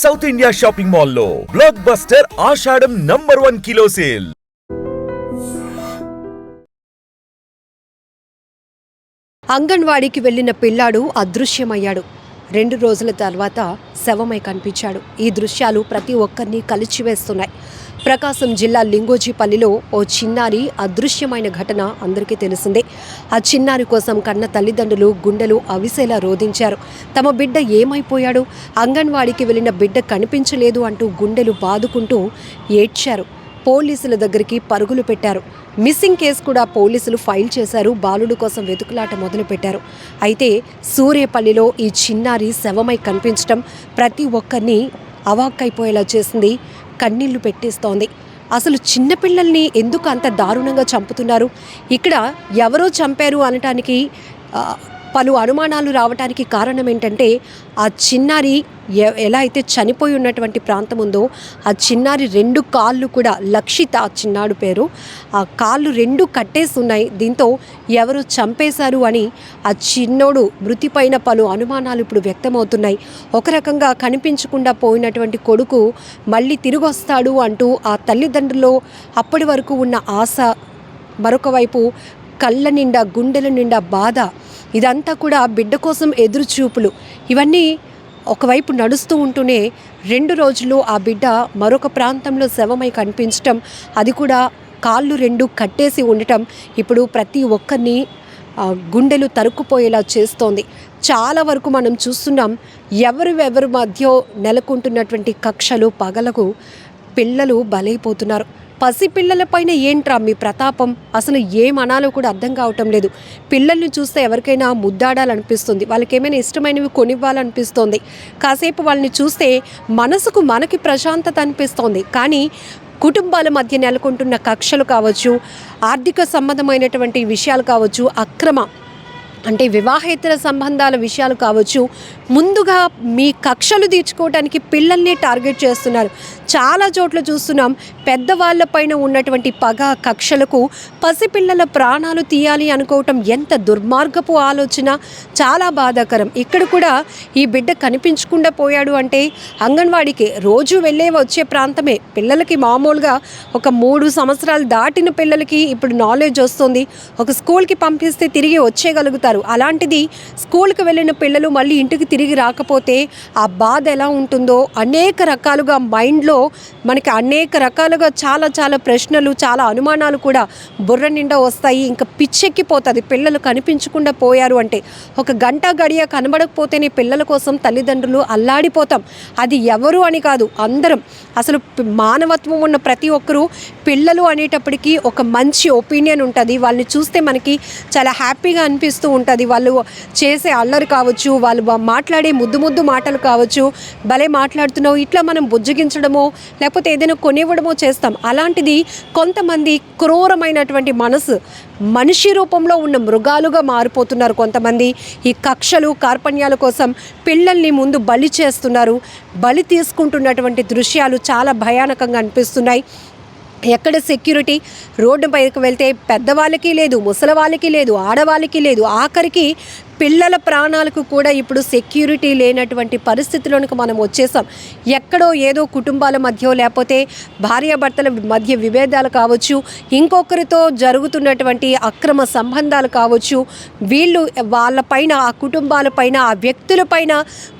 South India shopping మాల్లో block buster Ashadham number one kilo sale అంగన్వాడీకి వెళ్ళిన పిల్లాడు అదృశ్యమయ్యాడు. రెండు రోజుల తర్వాత శవమై కనిపించాడు. ఈ దృశ్యాలు ప్రతి ఒక్కరిని కలిచివేస్తున్నాయి. ప్రకాశం జిల్లా లింగోజీపల్లిలో ఓ చిన్నారి అదృశ్యమైన ఘటన అందరికీ తెలిసిందే. ఆ చిన్నారి కోసం కన్న తల్లిదండ్రులు గుండెలు అవిసేలా రోధించారు. తమ బిడ్డ ఏమైపోయాడు? అంగన్వాడికి వెళ్ళిన బిడ్డ కనిపించలేదు అంటూ గుండెలు బాదుకుంటూ ఏడ్చారు. పోలీసుల దగ్గరికి పరుగులు పెట్టారు. మిస్సింగ్ కేసు కూడా పోలీసులు ఫైల్ చేశారు. బాలుడు కోసం వెతుకులాట మొదలుపెట్టారు. అయితే సూర్యపల్లిలో ఈ చిన్నారి శవమై కనిపించడం ప్రతి ఒక్కరిని అవాక్కైపోయేలా చేసింది కన్నీళ్ళు పెట్టేస్తోంది. అసలు చిన్నపిల్లల్ని ఎందుకు అంత దారుణంగా చంపుతున్నారు? ఇక్కడ ఎవరో చంపారు అనటానికి పలు అనుమానాలు రావడానికి కారణం ఏంటంటే ఆ చిన్నారి ఎలా అయితే చనిపోయి ఉన్నటువంటి ప్రాంతం ఉందో ఆ చిన్నారి రెండు కాళ్ళు కూడా లక్షిత ఆ చిన్నాడు పేరు ఆ కాళ్ళు రెండు కట్టేసి ఉన్నాయి. దీంతో ఎవరు చంపేశారు అని ఆ చిన్నోడు మృతిపైన పలు అనుమానాలు ఇప్పుడు వ్యక్తమవుతున్నాయి. ఒక రకంగా కనిపించకుండా పోయినటువంటి కొడుకు మళ్ళీ తిరిగి వస్తాడు అంటూ ఆ తల్లిదండ్రుల్లో అప్పటి వరకు ఉన్న ఆశ మరొక వైపు కళ్ళ నిండా గుండెల నిండా బాధ ఇదంతా కూడా బిడ్డ కోసం ఎదురు చూపులు ఇవన్నీ ఒకవైపు నడుస్తూ ఉంటూనే రెండు రోజులు ఆ బిడ్డ మరొక ప్రాంతంలో శవమై కనిపించటం అది కూడా కాళ్ళు రెండు కట్టేసి ఉండటం ఇప్పుడు ప్రతి ఒక్కరిని గుండెలు తరుక్కుపోయేలా చేస్తోంది. చాలా వరకు మనం చూస్తున్నాం ఎవరు ఎవరి మధ్య నెలకొంటున్నటువంటి కక్షలు పగలకు పిల్లలు బలైపోతున్నారు. పసిపిల్లలపైన ఏంట్రా మీ ప్రతాపం? అసలు ఏమనాలో కూడా అర్థం కావటం లేదు. పిల్లల్ని చూస్తే ఎవరికైనా ముద్దాడాలనిపిస్తుంది. వాళ్ళకి ఏమైనా ఇష్టమైనవి కొనివ్వాలనిపిస్తుంది. కాసేపు వాళ్ళని చూస్తే మనసుకు మనకి ప్రశాంతత అనిపిస్తోంది. కానీ కుటుంబాల మధ్య నెలకొంటున్న కక్షలు కావచ్చు ఆర్థిక సంబంధమైనటువంటి విషయాలు కావచ్చు అక్రమ అంటే వివాహేతర సంబంధాల విషయాలు కావచ్చు ముందుగా మీ కక్షలు తీర్చుకోవడానికి పిల్లల్ని టార్గెట్ చేస్తున్నారు. చాలా చోట్ల చూస్తున్నాం పెద్దవాళ్ళపైన ఉన్నటువంటి పగ కక్షలకు పసిపిల్లల ప్రాణాలు తీయాలి అనుకోవటం ఎంత దుర్మార్గపు ఆలోచన చాలా బాధాకరం. ఇక్కడ కూడా ఈ బిడ్డ కనిపించకుండా పోయాడు అంటే అంగన్వాడికి రోజు వెళ్ళే వచ్చే ప్రాంతమే. పిల్లలకి మామూలుగా ఒక మూడు సంవత్సరాలు దాటిన పిల్లలకి ఇప్పుడు నాలెడ్జ్ వస్తుంది. ఒక స్కూల్కి పంపిస్తే తిరిగి వచ్చేయగలుగుతారు. అలాంటిది స్కూల్కి వెళ్ళిన పిల్లలు మళ్ళీ ఇంటికి తిరిగి రాకపోతే ఆ బాధ ఎలా ఉంటుందో అనేక రకాలుగా మైండ్లో మనకి అనేక రకాలుగా చాలా చాలా ప్రశ్నలు చాలా అనుమానాలు కూడా బుర్ర నిండా వస్తాయి. ఇంకా పిచ్చెక్కిపోతుంది. పిల్లలు కనిపించకుండా పోయారు అంటే ఒక గంట గడియ కనబడకపోతేనే పిల్లల కోసం తల్లిదండ్రులు అల్లాడిపోతాం. అది ఎవరు అని కాదు అందరం. అసలు మానవత్వం ఉన్న ప్రతి ఒక్కరూ పిల్లలు అనేటప్పటికీ ఒక మంచి ఒపీనియన్ ఉంటుంది. వాళ్ళని చూస్తే మనకి చాలా హ్యాపీగా అనిపిస్తూ ఉంటుంది వాళ్ళు చేసే అల్లరి కావచ్చు వాళ్ళు మాట్లాడే ముద్దు ముద్దు మాటలు కావచ్చు భలే మాట్లాడుతున్నావు ఇట్లా మనం బుజ్జగించడమో లేకపోతే ఏదైనా కొనివ్వడమో చేస్తాం. అలాంటిది కొంతమంది క్రూరమైనటువంటి మనసు మనిషి రూపంలో ఉన్న మృగాలుగా మారిపోతున్నారు కొంతమంది. ఈ కక్షలు కార్పణ్యాల కోసం పిల్లల్ని ముందు బలి చేస్తున్నారు. బలి తీసుకుంటున్నటువంటి దృశ్యాలు చాలా భయానకంగా అనిపిస్తున్నాయి. ఎక్కడ సెక్యూరిటీ రోడ్డు పైకి వెళ్తే పెద్దవాళ్ళకి లేదు ముసలి వాళ్ళకి లేదు ఆడవాళ్ళకి లేదు. ఆఖరికి పిల్లల ప్రాణాలకు కూడా ఇప్పుడు సెక్యూరిటీ లేనటువంటి పరిస్థితిలోనికి మనం వచ్చేసాం. ఎక్కడో ఏదో కుటుంబాల మధ్య లేకపోతే భార్యాభర్తల మధ్య విభేదాలు కావచ్చు ఇంకొకరితో జరుగుతున్నటువంటి అక్రమ సంబంధాలు కావచ్చు వీళ్ళు వాళ్ళపైన ఆ కుటుంబాలపైన ఆ వ్యక్తులపైన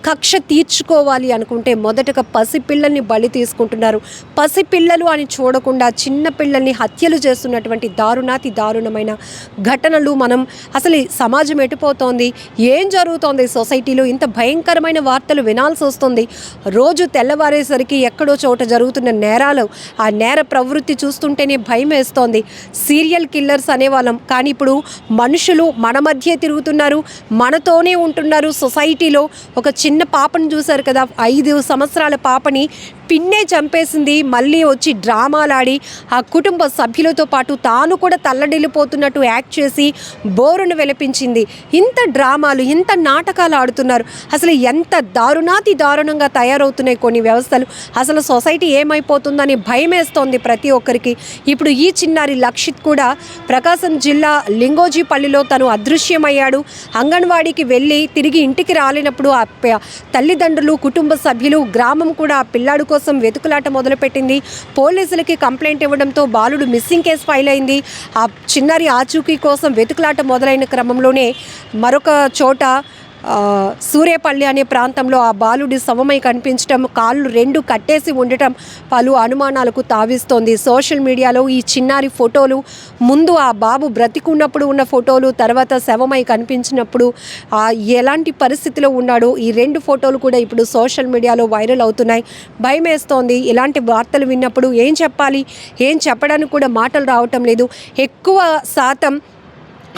కక్ష తీర్చుకోవాలి అనుకుంటే మొదటగా పసిపిల్లల్ని బలి తీసుకుంటున్నారు. పసిపిల్లలు అని చూడకుండా చిన్న పిల్లల్ని హత్యలు చేస్తున్నటువంటి దారుణాతి దారుణమైన ఘటనలు మనం అసలు ఈ సమాజం ఎటుపోతోంది? ఏం జరుగుతోంది? సొసైటీలో ఇంత భయంకరమైన వార్తలు వినాల్సి వస్తుంది. రోజు తెల్లవారేసరికి ఎక్కడో చోట జరుగుతున్న నేరాలు ఆ నేర ప్రవృత్తి చూస్తుంటేనే భయం వేస్తోంది. సీరియల్ కిల్లర్స్ అనేవాళ్ళం. కానీ ఇప్పుడు మనుషులు మన మధ్య తిరుగుతున్నారు మనతోనే ఉంటున్నారు. సొసైటీలో ఒక చిన్న పాపను చూశారు కదా ఐదు సంవత్సరాల పాపని పిన్నే చంపేసింది. మళ్ళీ వచ్చి డ్రామాలాడి ఆ కుటుంబ సభ్యులతో పాటు తాను కూడా తల్లడిల్లిపోతున్నట్టు యాక్ట్ చేసి బోరును వెలిపించింది. ఇంత డ్రామాలు ఇంత నాటకాలు ఆడుతున్నారు. అసలు ఎంత దారుణాతి దారుణంగా తయారవుతున్నాయి కొన్ని వ్యవస్థలు. అసలు సొసైటీ ఏమైపోతుందని భయమేస్తోంది ప్రతి ఒక్కరికి. ఇప్పుడు ఈ చిన్నారి లక్షిత్ కూడా ప్రకాశం జిల్లా లింగోజీపల్లిలో తను అదృశ్యమయ్యాడు. అంగన్వాడీకి వెళ్ళి తిరిగి ఇంటికి రాలేనప్పుడు ఆ తల్లిదండ్రులు కుటుంబ సభ్యులు గ్రామం కూడా ఆ పిల్లాడు కోసం వెతుకులాట మొదలుపెట్టింది. పోలీసులకి కంప్లైంట్ ఇవ్వడంతో బాలుడు మిస్సింగ్ కేసు ఫైల్ అయింది. ఆ చిన్నారి ఆచూకీ కోసం వెతుకులాట మొదలైన క్రమంలోనే మరొక చోట సూర్యపల్లి అనే ప్రాంతంలో ఆ బాలుడి శవమై కనిపించడం కాళ్ళు రెండు కట్టేసి ఉండటం పలు అనుమానాలకు తావిస్తోంది. సోషల్ మీడియాలో ఈ చిన్నారి ఫోటోలు ముందు ఆ బాబు బ్రతికున్నప్పుడు ఉన్న ఫోటోలు తర్వాత శవమై కనిపించినప్పుడు ఎలాంటి పరిస్థితిలో ఉన్నాడో ఈ రెండు ఫోటోలు కూడా ఇప్పుడు సోషల్ మీడియాలో వైరల్ అవుతున్నాయి. భయం వేస్తోంది. ఇలాంటి వార్తలు విన్నప్పుడు ఏం చెప్పాలి? ఏం చెప్పడానికి కూడా మాటలు రావటం లేదు. ఎక్కువ శాతం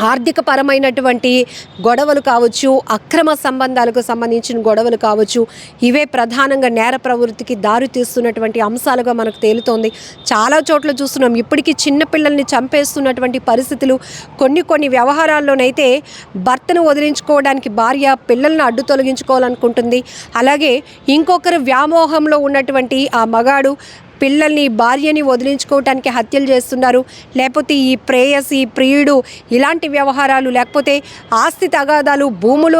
ఆర్థిక పరమైనటువంటి గొడవలు కావచ్చు అక్రమ సంబంధాలకు సంబంధించిన గొడవలు కావచ్చు ఇవే ప్రధానంగా నేర ప్రవృత్తికి దారి తీస్తున్నటువంటి అంశాలుగా మనకు తేలుతోంది. చాలా చోట్ల చూస్తున్నాం. ఇప్పటికీ చిన్నపిల్లల్ని చంపేస్తున్నటువంటి పరిస్థితులు కొన్ని కొన్ని వ్యవహారాల్లోనైతే భర్తను వదిలించుకోవడానికి భార్య పిల్లల్ని అడ్డు తొలగించుకోవాలనుకుంటుంది. అలాగే ఇంకొకరు వ్యామోహంలో ఉన్నటువంటి ఆ మగాడు పిల్లల్ని భార్యని వదిలించుకోవటానికి హత్యలు చేస్తున్నారు. లేకపోతే ఈ ప్రేయసి ప్రియుడు ఇలాంటి వ్యవహారాలు లేకపోతే ఆస్తి తగాదాలు భూముల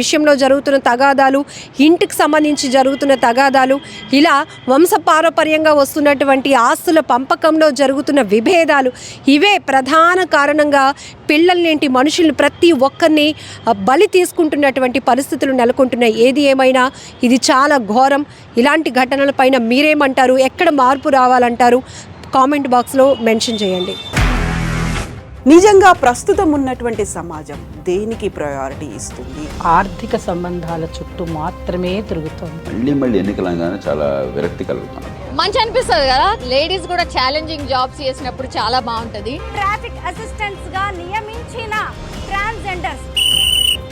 విషయంలో జరుగుతున్న తగాదాలు ఇంటికి సంబంధించి జరుగుతున్న తగాదాలు ఇలా వంశపారపర్యంగా వస్తున్నటువంటి ఆస్తుల పంపకంలో జరుగుతున్న విభేదాలు ఇవే ప్రధాన కారణంగా పిల్లల్నేంటి మనుషుల్ని ప్రతి ఒక్కరిని బలి తీసుకుంటున్నటువంటి పరిస్థితులు నెలకొంటున్నాయి. ఏది ఏమైనా ఇది చాలా ఘోరం. ఇలాంటి ఘటనలపైన మీరేమంటారు? ఎక్కడ మార్పు రావాలంటారు. కామెంట్ బాక్స్లో మెన్షన్ చేయండి. నిజంగా ప్రస్తుతం ఉన్నటువంటి సమాజం దేనికి ప్రయారిటీ ఇస్తుంది? ఆర్థిక సంబంధాల చుట్టూ మాత్రమే తిరుగుతోంది. మళ్ళీ మళ్ళీ ఎన్నికలంగానే చాలా విరక్తి కలుగుతాను మంచి అనిపిస్తుంది కదా? లేడీస్ కూడా ఛాలెంజింగ్ జాబ్స్ చేసినప్పుడు చాలా బాగుంటది. ట్రాఫిక్ అసిస్టెంట్స్గా నియమించిన ట్రాన్స్జెండర్స్